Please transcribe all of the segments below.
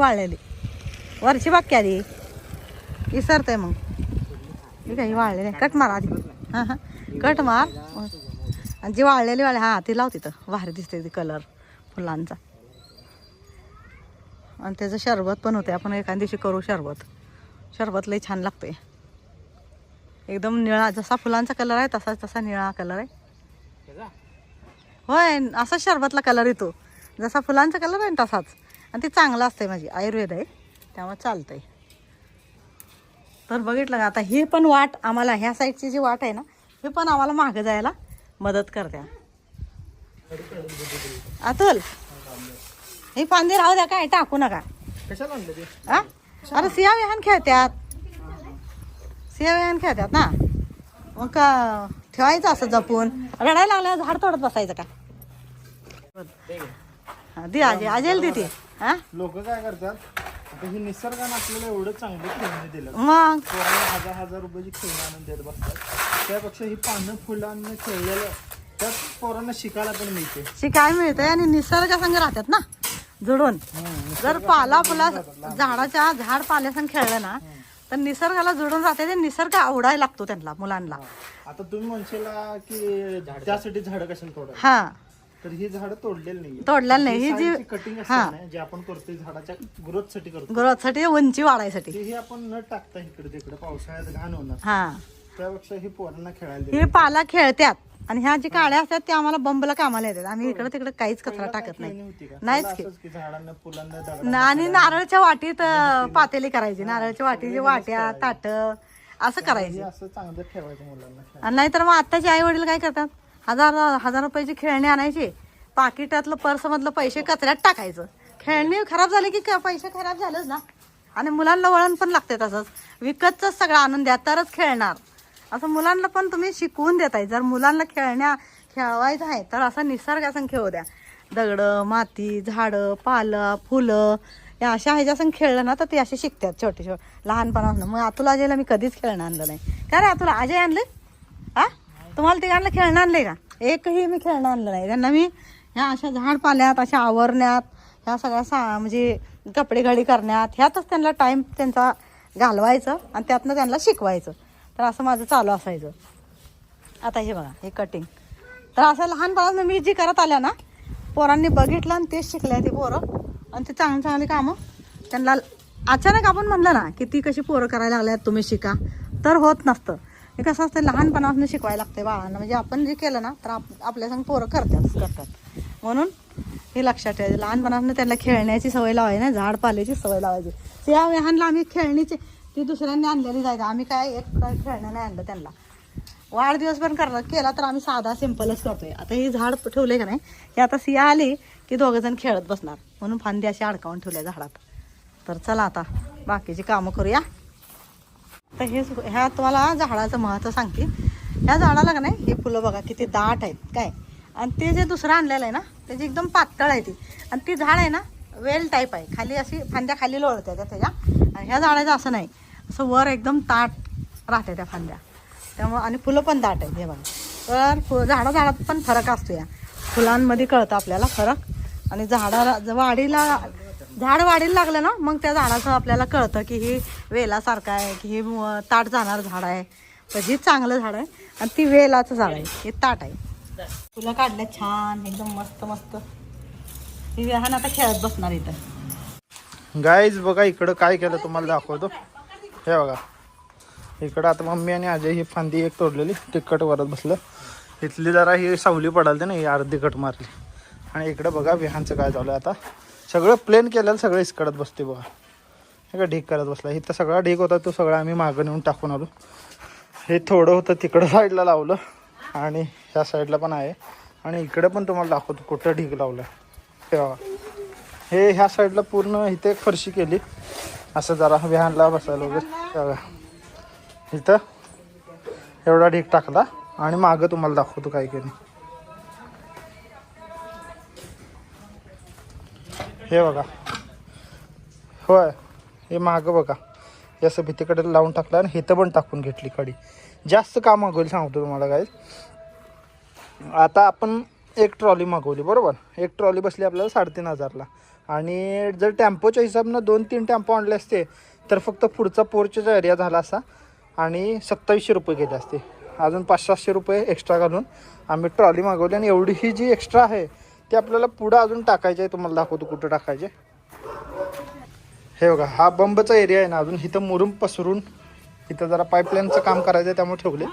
वाळलेली. वरची बाग आधी. विसरतंय मग. ही काही वाळलेली आहे. कट मार आधी. हां हां. कट मार. आणि जी वाळलेली वाळ हां ती लाव तिथं. भारी दिसते ती कलर फुलांचा. आणि त्याचं शरबत पण होते आपण एखाद्या दिवशी करू शरबत. शरबत लई छान लागते एकदम निळा जसा फुलांचा कलर आहे तसा तसा निळा कलर आहे. होय असा शरबतला कलर येतो. जसा फुलांचा कलर आहे ना तसाच. आणि ते चांगलं असतंय माझी आयुर्वेद आहे. त्यामुळे चालतंय. तर बघितलं का आता ही पण वाट आम्हाला ह्या साईडची जी वाट आहे ना हे पण आम्हाला मागं जायला मदत करते अतुल ही फांदी राहू द्या काय टाकू नका. हा अरे सिया विहान खेळत्यात. सिया विहान खेळत्यात ना? मग का ठेवायचं असं जपून. रडायला लागल्यावर झाड तोडत बसायचं का? हा, दे आजे आजेल दे ती. हा? लोक काय करतात आता हे निसर्गानं आपल्याला एवढं चांगलं खेळणे दिलं. मग? पोरांना हजार हजार रुपयाची खेळणी आणून देत बसतात. त्यापेक्षा ही पानं फुलांना खेळलेलं त्यात पोरांना शिकायला पण मिळते. शी काय मिळतंय आणि निसर्गासंग राहतात ना जुडून. जर पाला फुला झाडाच्या झाड पाल्यासंग खेळलं ना तर निसर्गाला जुडून राहते ते निसर्ग आवडायला लागतो त्यांना मुलांना. आता तुम्ही म्हणशीला की त्यासाठी झाडं कशाला तोडा हा. तर ही झाडं तोडलेली नाही तोडलेलं नाही. ही जी कटिंग हा. जे आपण करतोय झाडाच्या ग्रोथसाठी करतो ग्रोथसाठी उंची वाढायसाठी. ते हे आपण न टाकता इकडे तिकडे पावसाळ्यात घाण होणार. हा. त्यापेक्षा ही पोरांना खेळायला. हे पाला खेळतात आणि ह्या जे काळ्या असतात ते आम्हाला बंबला कामाला येतात. आम्ही इकडे तिकडे काहीच कचरा टाकत नाही. नाहीच की. आणि नारळच्या वाटीत पातेली करायची. नारळच्या वाटीची वाट्या ताट असं करायचं. असं चांगलं ठेवायचं मुलांना नाहीतर मग आत्ताचे आई वडील काय करतात? हजार हजार रुपयाची खेळणी आणायची. पाकिटातलं पर्समधलं पैसे कचऱ्यात टाकायचं. खेळणी खराब झाली की क- पैसे खराब झालंच ना. आणि मुलांना वळण पण लागते तसंच. विकतच सगळं आनंद द्या तरच खेळणार. असं मुलांना पण तुम्ही शिकवून देताय. जर मुलांना खेळण्या खेळवायचं आहे तर असं निसर्गासंग खेळू द्या. दगडं माती झाडं पालं फुलं या अशा ह्याच्यासंग खेळलं ना तर ते असे शिकतात छोटे छोटे. लहानपणापासून. मग अतुल अजयला मी कधीच खेळणं आणलं नाही. काय रे अतुल अजय आणले? हा तुम्हाला तिघांना खेळणं आणलंय का? एकही मी खेळणं आणलं नाही. त्यांना मी ह्या अशा झाड पाल्यात अशा आवरण्यात ह्या सगळ्या सा म्हणजे कपडे घडी करण्यात ह्यातच त्यांना टाईम त्यांचा घालवायचं आणि त्यातनं त्यांना शिकवायचं. तर असं माझं चालू असायचं. आता हे बघा हे कटिंग तर असं लहानपणापासून मी जी करत आल्या ना पोरांनी बघितलं आणि तेच शिकल्या ते पोरं. आणि ते चांगली चांगली कामं. त्यांना अचानक आपण म्हणलं ना की ती कशी पोरं करायला लागल्यात तुम्ही शिका. तर होत नसतं. हे कसं असतं लहानपणापासून शिकवायला लागते बाळांना. म्हणजे आपण जे केलं ना तर आप आपल्यासंग पोरं करतात करतात. म्हणून हे लक्षात ठेवायचं. लहानपणापासून त्यांना खेळण्याची सवय लावायची ना झाड पाल्याची सवय लावायची. या वेहानला आम्ही खेळणीची ती दुसऱ्यांनी आणलेली जायचं आम्ही काय एक खेळणं नाही आणलं त्यांना. वाढदिवस पण करला केला तर आम्ही साधा सिंपलच करतोय. आता हे झाड ठेवले का नाही हे आता सिया आली की दोघं जण खेळत बसणार. म्हणून फांदी अशी अडकावून ठेवल्या झाडात. तर चला आता बाकीची कामं करूया. तर हे सु- ह्या तुम्हाला झाडाचं महत्त्व सांगते. ह्या झाडाला का नाही हे फुलं बघा किती दाट आहेत काय? आणि ते जे दुसरं आणलेलं आहे ना त्याची एकदम पातळ आहे ती. आणि ती झाड आहे ना वेल टाईप आहे. खाली अशी फांद्या खाली लोळत्या त्या त्याच्या. आणि ह्या झाडाचं असं नाही. असं वर एकदम ताट राहते त्या फांद्या. त्यामुळं आणि फुलं पण दाट आहेत हे बघा. तर फु झाडा झाडात पण फरक असतो या. फुलांमध्ये कळतं आपल्याला फरक. आणि झाडाला वाढीला झाड वाढीला लागलं ना मग त्या झाडाचं आपल्याला कळतं की ही वेलासारखं आहे की हे ताट जाणार झाड आहे. तर हे चांगलं झाड आहे आणि ती वेलाचं झाड आहे हे ताट आहे. तुला काढलं छान एकदम मस्त मस्त. ही विहान आता खेळत बसणार इथं. गाईज बघा इकडं काय केलं तुम्हाला दाखवतो. हे बघा. इकडं आता मम्मी आणि अजय ही फांदी एक तोडलेली तिखट वरत बसलं. इथली जरा ही सावली पडालते ना ही अर्धी कट मारली. आणि इकडं बघा विहानचं काय चालू आहे आता. सगळं प्लेन केल्याला सगळं इसकडत बसते बघा. हे का ढीक करत बसला. इथं सगळा ढीक होता तो सगळा आम्ही मागं नेऊन टाकून आलो. हे थोडं होतं तिकडं साईडला लावलं आणि ह्या साईडला पण आहे. आणि इकडे पण तुम्हाला दाखवतो कुठं ढीक लावलं हे हे ह्या साईडला पूर्ण इथे एक फरशी केली. असं जरा विहानला बसायला वगैरे. बघा. इथं एवढा ढीक टाकला. आणि मागं तुम्हाला दाखवतो काय केली हे बघा. होय हे मागं बघा. हे असं भीतीकडे लावून टाकलं आणि इथं पण टाकून घेतली कडी जास्त का मागवली सांगतो तुम्हाला काय आता आपण एक ट्रॉली मागवली बरोबर? एक ट्रॉली बसली आपल्याला साडेतीन हजारला. आणि जर टॅम्पोच्या हिसाबनं दोन तीन टेम्पो आणले असते तर फक्त पुढचा पोर्चचा एरिया झाला असा आणि सत्तावीसशे रुपये गेले असते. अजून पाच सातशे रुपये एक्स्ट्रा घालून आम्ही ट्रॉली मागवली आणि एवढी ही जी एक्स्ट्रा आहे ते आपल्याला पुढं अजून टाकायचे आहे तुम्हाला दाखवतो कुठं टाकायचे. हे बघा हा बंबचा एरिया आहे ना अजून इथं मुरुम पसरून इथं जरा पाईपलाईनचं काम करायचं आहे त्यामुळे ठेवले.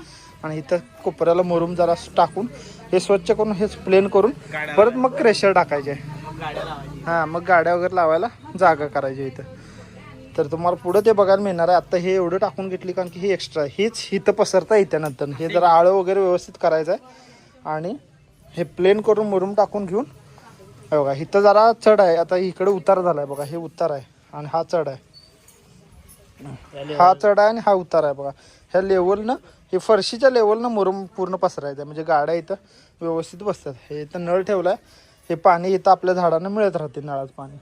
आणि इथं कोपऱ्याला मुरुम जरा टाकून हे स्वच्छ करून हेच प्लेन करून परत मग क्रेशर टाकायचे हां मग गाड्या वगैरे लावायला जागा करायची इथं. तर तुम्हाला पुढं ते बघायला मिळणार आहे. आत्ता हे एवढं टाकून घेतली कारण की ही एक्स्ट्रा हीच इथं पसरता येते नंतर. हे जरा आळं वगैरे व्यवस्थित करायचं आहे. आणि हे प्लेन करून मुरुम टाकून घेऊन. हे बघा इथं जरा चढ आहे. आता इकडे उतार झाला आहे बघा हे उतार आहे आणि हा चढ आहे. हा चढ आहे आणि हा उतार आहे बघा. ह्या लेवलनं हे फरशीच्या लेवलनं मुरुम पूर्ण पसरायचं आहे. म्हणजे गाड्या इथं व्यवस्थित बसतात. हे इथं नळ ठेवला आहे हे पाणी इथं आपल्या झाडांना मिळत राहते नळाचं पाणी.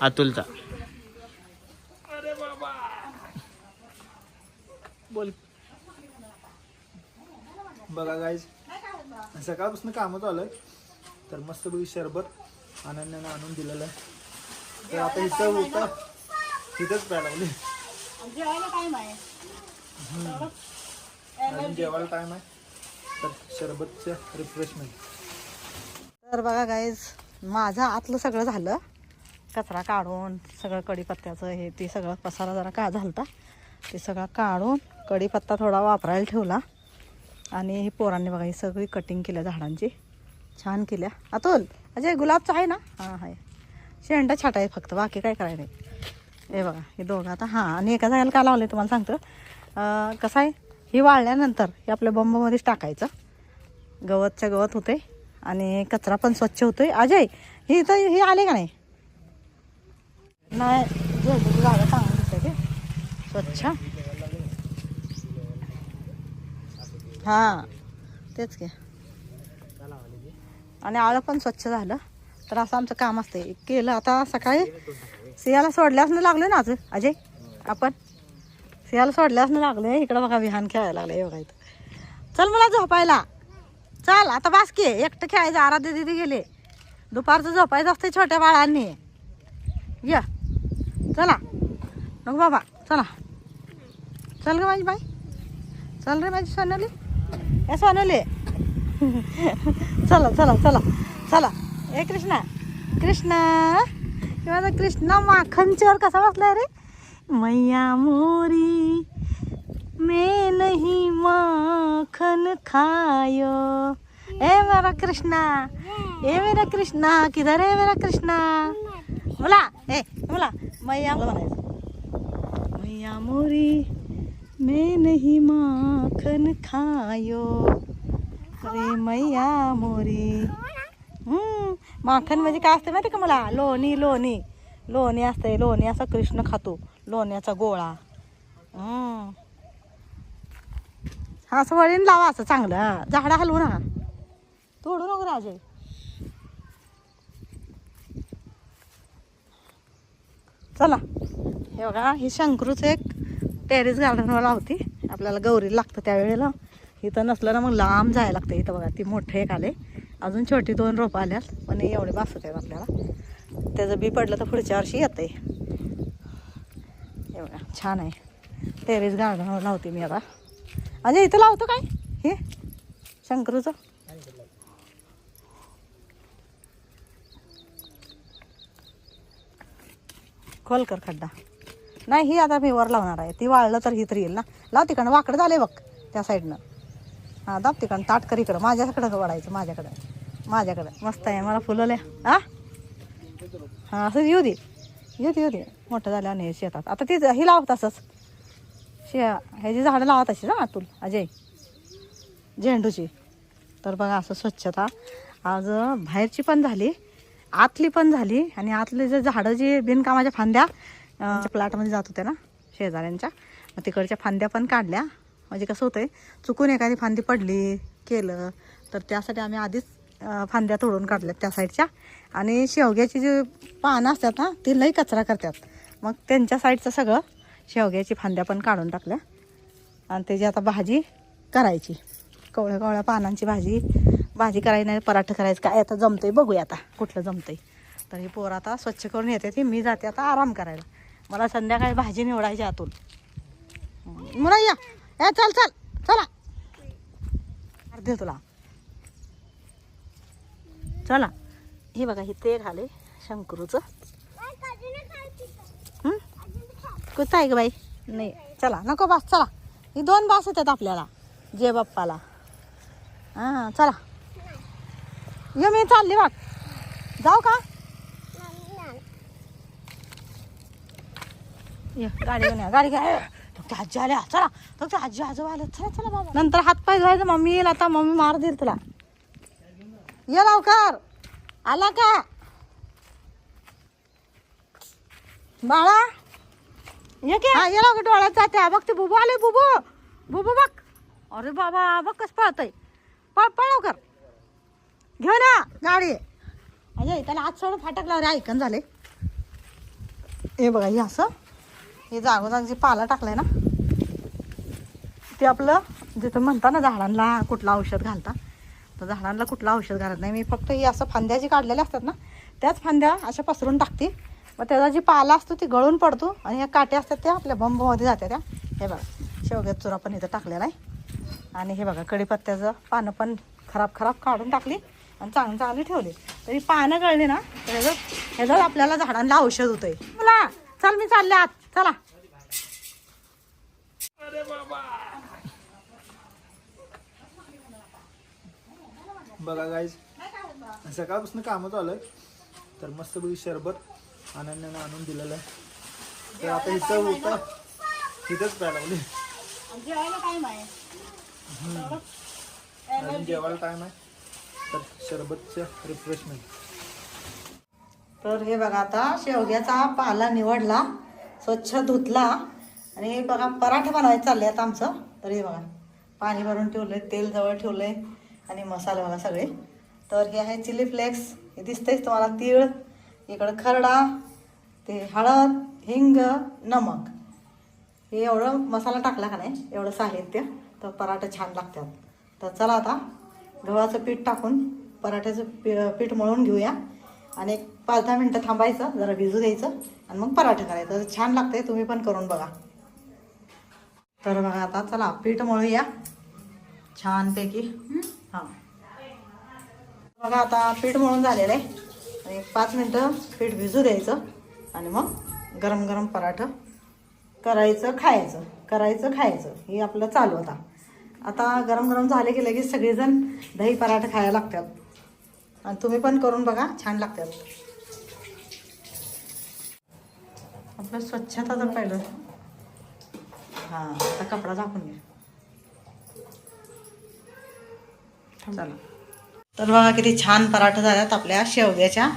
अतुलचा बोल. बघा गाईज सकाळपासून कामं चालू आहे तर मस्तपैकी शरबत अनन्याने आणून दिलेलं आहे. तर आता इथं होतं तिथंच प्यायला लागली. जेवायला टाइम आहे. तर शरबतचं रिफ्रेशमेंट तर बघा गाईज माझं आतलं सगळं झालं. कचरा काढून सगळं कढीपत्त्याचं हे ते सगळं पसारा जरा का झालता. ते सगळं काढून कढीपत्ता थोडा वापरायला ठेवला. आणि हे पोरांनी बघा ही सगळी कटिंग केल्या झाडांची. छान केल्या. अतोल अजय गुलाबचं आहे ना? हां आहे. शेंडा छाटा फक्त बाकी काय करायचं नाही. हे बघा हे दोघं आता हां आणि एका जागेला का लावलं तुम्हाला सांगतो. कसं आहे? ही वाळल्यानंतर हे आपल्या बंबमध्येच टाकायचं. गवतच्या गवत होते आणि कचरा पण स्वच्छ होतोय. अजय हे तर हे आले का नाही? नाही झाडं चांगली दिसते स्वच्छ. हां. तेच की. आणि आळं पण स्वच्छ झालं. तर असं आमचं काम असतं केलं आता सकाळी सियाला सोडल्यासनं लागलो ना आज अजय आपण? सियाला सोडल्यासनं लागले इकडं बघा विहान खेळायला लागलं बघा इथं. चल मला झोपायला. चल आता बास की. एकटं खेळायचं. आराध्य दिदी गेले. दुपारचं झोपायचं असते छोट्या बाळांनी. या. चला. नको बाबा. चला. चल ग माझी बाई. चल रे माझी सोनाली. ए सोनाली. चला चला चला चला. ए कृष्णा कृष्णा. माझा कृष्णा माखनच्यावर कसा बसलाय रे? मैया मोरी मे नहीं माखन खायो. ए मेरा कृष्णा. ए मेरा कृष्णा किधर आहे मेरा कृष्णा? बोला. ए बोला. मैया मैया मोरी. मैं नहीं माखन खायो। अरे मैया मोरी। माखन म्हणजे काय असते माहिती का मला? लोणी लोणी. लोणी असते लोणी असा कृष्ण खातो. लोण्याचा गोळा. हा असं वळीन लावा असं चांगलं. हा झाडं हलवू ना तोडू नको राजे. चला. हे बघा हे शंकरूच एक टेरेस गार्डनवर लावती आपल्याला गौरी लागतं त्यावेळेला. इथं नसलं ना मग लांब जायला लागतं. इथं बघा ती मोठे एक आले. अजून छोटी दोन रोपं आल्यात पण हे एवढे बासत आहेत आपल्याला. त्याचं बी पडलं तर पुढच्या वर्षी येतं आहे एवढा छान आहे. टेरेस गार्डनवर लावते मी आता. अजय इथं लावतो काय? हे? शंकरूचं? खोल कर खड्डा. नाही ही आता मी वर लावणार आहे. ती वाळलं तर ही तरी येईल ना. लाव तिकडं वाकडं झाले बघ त्या साईडनं. हां दाब तिकडं ताटकर इकडं. माझ्याकडं वाढायचं माझ्याकडं. माझ्याकडं. मस्त आहे मला फुलवल्या हा? हां असं येऊ दे. येऊ दे येऊ दे. मोठं झालं नाही शेतात. आता ती ही लावत असंच शे ह्याची झाडं लावत अशी ना अतुल अजय. झेंडूची. तर बघा असं स्वच्छता. आज बाहेरची पण झाली आतली पण झाली आणि आतले जे झाडं जी बिनकामाच्या फांद्या प्लॉटमध्ये जात होत्या ना शेजाऱ्यांच्या. मग तिकडच्या फांद्या पण काढल्या. म्हणजे कसं होतंय चुकून एखादी फांदी पडली केलं तर त्यासाठी आम्ही आधीच फांद्या तोडून काढल्यात त्या साईडच्या. आणि शेवग्याची जी पानं असतात ना ती लई कचरा करतात. मग त्यांच्या साईडचं सगळं शेवग्याची फांद्या पण काढून टाकल्या. आणि त्याची आता भाजी करायची. कवळ्या कवळ्या पानांची भाजी. भाजी करायची नाही पराठं करायचं. काय आता जमतंय बघूया आता कुठलं जमतंय. तर ही पोर आता स्वच्छ करून येते ती मी जाते आता आराम करायला. मला संध्याकाळी भाजी निवडायची आतून. मुला या या चल चल. चला अर्धे तुला. चला. हे बघा हे ते घाले शंकरूचं. कुठं आहे का बाई? नाही चला नको बास चला. ही दोन बास येतात आपल्याला जे बाप्पाला. हां चला. ये मी चालली बघ. जाऊ का? ये गाडी घेऊन या गाडी घ्या. तो आजी आल्या. चला तो आजी आजोबा आले चला चला बाबा. नंतर हात पाय धुवायचं. मम्मी येईल आता. मम्मी मार देईल तुला. ये लवकर. आला का? बाळा. ये की? हा ये लवकर डोळ्यात जाते. हा, बघ ते बुबू आले बुबू. बुबू बघ. अरे बाबा बघ कसं पळतय पळ पळ लवकर. घेऊ ना गाडी. अजय त्याला आज सोडून फाटक लावले ऐकन झाले. हे बघा हे असं. हे जागोजाग जे पाला टाकलाय ना. ते आपलं जिथं म्हणता ना झाडांना कुठलं औषध घालता तर झाडांना कुठलं औषध घालत नाही. मी फक्त ही असं फांद्या जी काढलेल्या असतात ना त्याच फांद्या अशा पसरून टाकते. मग त्याचा जी पाला असतो ती गळून पडतो आणि ह्या काट्या असतात त्या आपल्या बंबमध्ये जात्या त्या. हे बघा शेवग्यात चुरा पण इथं टाकलेला आहे. आणि हे बघा कढीपत्त्याचं पानं पण खराब खराब काढून टाकली आणि चांगली चांगली ठेवली. तरी पानं गळली ना तर ह्याचं ह्याचं आपल्याला झाडांना औषध होतंय. मला चल मी चालले आत. चला. बघा गाईज सकाळपासून कामं चालू तर मस्तपैकी शरबत आनंदाने आणून दिलेलं आहे. तर आता इथं होतं. तिथंच प्यायला लागली. जेवायला टाइम आहे. तर शरबतचं रिफ्रेशमेंट तर हे बघा आता शेवग्याचा पाला निवडला. स्वच्छ धुतला. आणि हे बघा पराठे बनवायचे चालले आहेत आमचं. तर हे बघा पाणी भरून ठेवलंय तेल जवळ आहे आणि मसाले बघा सगळे. तर हे आहे चिली फ्लेक्स. हे दिसतंयच तुम्हाला तीळ इकडं खरडा ते हळद हिंग नमक. हे एवढं मसाला टाकला का नाही? एवढं साहित्य. तर पराठे छान लागतात. तर चला आता गव्हाचं पीठ टाकून पराठ्याचं पी पीठ मळून घेऊया. आणि एक पाच दहा मिनटं थांबायचं जरा भिजू द्यायचं आणि मग पराठे करायचं. छान लागते तुम्ही पण करून बघा. तर बघा आता चला पीठ मळूया. छानपैकी. हां. बघा आता पीठ मळून झालेलं आहे. आणि एक पाच मिनटं पीठ भिजू द्यायचं. आणि मग गरम गरम पराठं करायचं खायचं. करायचं खायचं. हे आपलं चालू आता. आता गरम गरम झाले की लगेच सगळेजण दही पराठे खायला लागतात. आणि तुम्ही पण करून बघा छान लागतात. आपलं स्वच्छता तर पाहिलं. हां आता कपडा झाकून घ्या चला. तर बघा किती छान पराठा झाल्यात आपल्या शेवग्याच्या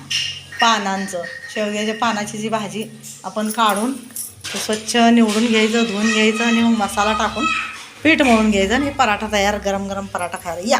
पानांचं. शेवग्याच्या पानाची जी भाजी आपण काढून ते स्वच्छ निवडून घ्यायचं धुवून घ्यायचं आणि मग मसाला टाकून पीठ मळून घ्यायचं आणि पराठा तयार गरम गरम पराठा खायला. या!